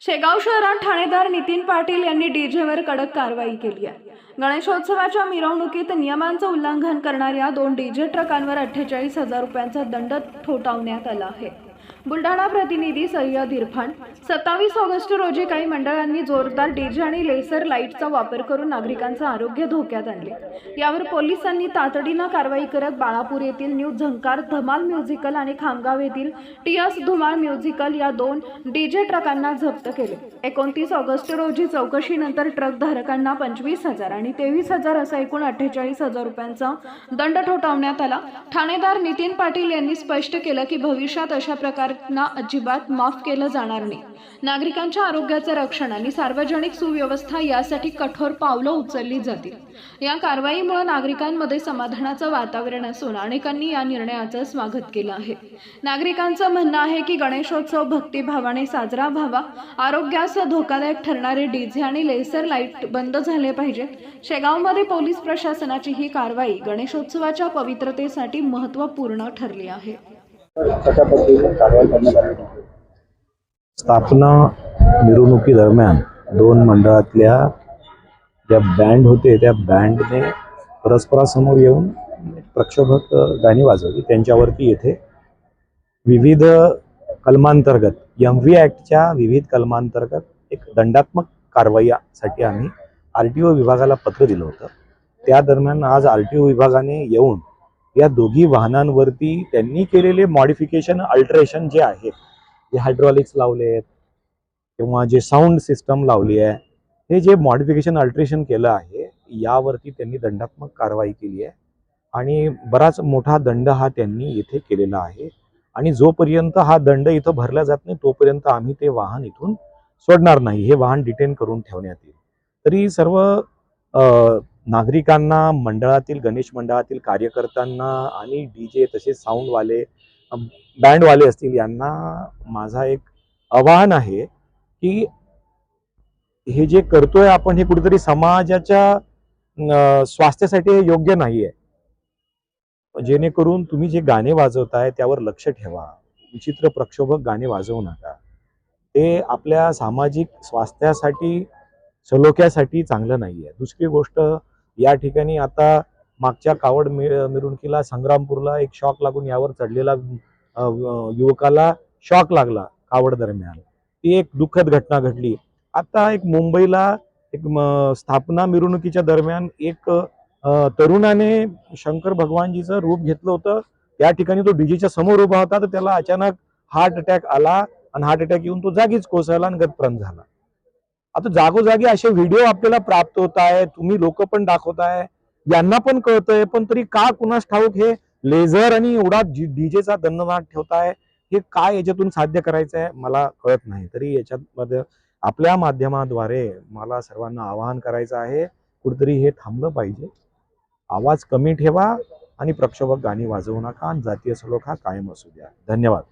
शेगाव शहरात ठाणेदार नितीन पाटील यांनी डीजेवर कडक कारवाई केली आहे. गणेशोत्सवाच्या मिरवणुकीत नियमांचं उल्लंघन करणाऱ्या दोन डीजे ट्रकांवर अठ्ठेचाळीस हजार रुपयांचा दंड ठोठावण्यात आला आहे. बुलढाणा प्रतिनिधी सय्यद इरफान. सत्तावीस ऑगस्ट रोजी काही मंडळांनी जोरदार डीजे आणि लेसर लाईटचा वापर करून नागरिकांचं आरोग्य धोक्यात आणले. यावर पोलिसांनी तातडीनं कारवाई करत बाळापूर येथील न्यू झंकार धमाल म्युझिकल आणि खामगाव येथील टीएस धुमाळ म्युझिकल या दोन डीजे ट्रकांना जप्त केले. एकोणतीस ऑगस्ट रोजी चौकशीनंतर ट्रक धारकांना पंचवीस हजार आणि तेवीस हजार असा एकूण अठ्ठेचाळीस हजार रुपयांचा दंड ठोठावण्यात आला. ठाणेदार नितीन पाटील यांनी स्पष्ट केलं की भविष्यात अशा प्रकार प्रकारांना अजिबात माफ केलं जाणार नाही. नागरिकांच्या आरोग्याचं रक्षण आणि सार्वजनिक सुव्यवस्था यासाठी कठोर पावलं उचलली जातील. या कारवाईमुळे नागरिकांमध्ये समाधानाचं वातावरण असून अनेकांनी या निर्णयाचं स्वागत केलं आहे. नागरिकांचं म्हणणं आहे की गणेशोत्सव भक्तिभावाने साजरा व्हावा. आरोग्यास धोकादायक ठरणारे डीजे आणि लेसर लाइट बंद झाले पाहिजेत शेगावमध्ये पोलीस प्रशासनाची ही कारवाई गणेशोत्सवाच्या पवित्रतेसाठी महत्त्वपूर्ण ठरली आहे. कशा पद्धतीने कारवाई करण्यात आली? स्थापना मिरवणुकीदरम्यान दोन मंडळातल्या ज्या बँड होते त्या बँडने परस्परासमोर येऊन प्रक्षोभक गाणी वाजवली. त्यांच्यावरती येथे विविध कलमांतर्गत एम व्ही ॲक्टच्या विविध कलमांतर्गत एक दंडात्मक कारवाईसाठी आम्ही आर टी ओ विभागाला पत्र दिलं होतं. त्या दरम्यान आज आर टी ओ विभागाने येऊन या दोघी वाहनांवरती त्यांनी केलेले मॉडिफिकेशन अल्ट्रेशन जे आहेत जे हायड्रॉलिक्स लावले आहेत किंवा जे साऊंड सिस्टम लावली आहे हे जे मॉडिफिकेशन अल्ट्रेशन केलं आहे यावरती त्यांनी दंडात्मक कारवाई केली आहे. आणि बराच मोठा दंड हा त्यांनी इथे केलेला आहे. आणि जोपर्यंत हा दंड इथं भरला जात नाही तोपर्यंत आम्ही ते वाहन इथून सोडणार नाही. हे वाहन डिटेन करून ठेवण्यात येईल. तरी सर्व नागरिकांना मंडळातील गणेश मंडळातील कार्यकर्त्यांना आणि डी जे तसेच साऊंडवाले बँडवाले असतील यांना माझा एक आवाहन आहे की हे जे करतोय आपण हे कुठेतरी समाजाच्या स्वास्थ्यासाठी हे योग्य नाही आहे जेणेकरून तुम्ही जे गाणे वाजवताय त्यावर लक्ष ठेवा. विचित्र प्रक्षोभक गाणे वाजवू नका. ते आपल्या सामाजिक स्वास्थ्यासाठी सलोख्यासाठी चांगलं नाही आहे दुसरी गोष्ट या ठिकाणी आता मागच्या कावड मिरवणुकीला संग्रामपूरला एक शॉक लागून यावर चढलेला युवकाला शॉक लागला कावड दरम्यान. ती एक दुःखद घटना घडली. आता एक मुंबईला एक स्थापना मिरवणुकीच्या दरम्यान एक तरुणाने शंकर भगवानजीचं रूप घेतलं होतं. त्या ठिकाणी तो डीजेच्या समोर उभा होता तर त्याला अचानक हार्ट अटॅक आला आणि हार्ट अटॅक येऊन तो जागीच कोसळला आणि गतप्रम झाला. आता जागोजागी असे व्हिडिओ आपल्याला प्राप्त होत आहे तुम्ही लोक पण दाखवताय यांना पण कळतंय पण तरी का कुणास ठाऊक हे लेझर आणि एवढा डीजेचा दंडनाट ठेवताय हे काय याच्यातून साध्य करायचं आहे मला कळत नाही. तरी याच्यात मध्ये आपल्या माध्यमाद्वारे मला सर्वांना आवाहन करायचं आहे कुठेतरी हे थांबलं पाहिजे. आवाज कमी ठेवा आणि प्रक्षोभक गाणी वाजवू नका आणि जातीय सलोखा कायम असू द्या. धन्यवाद.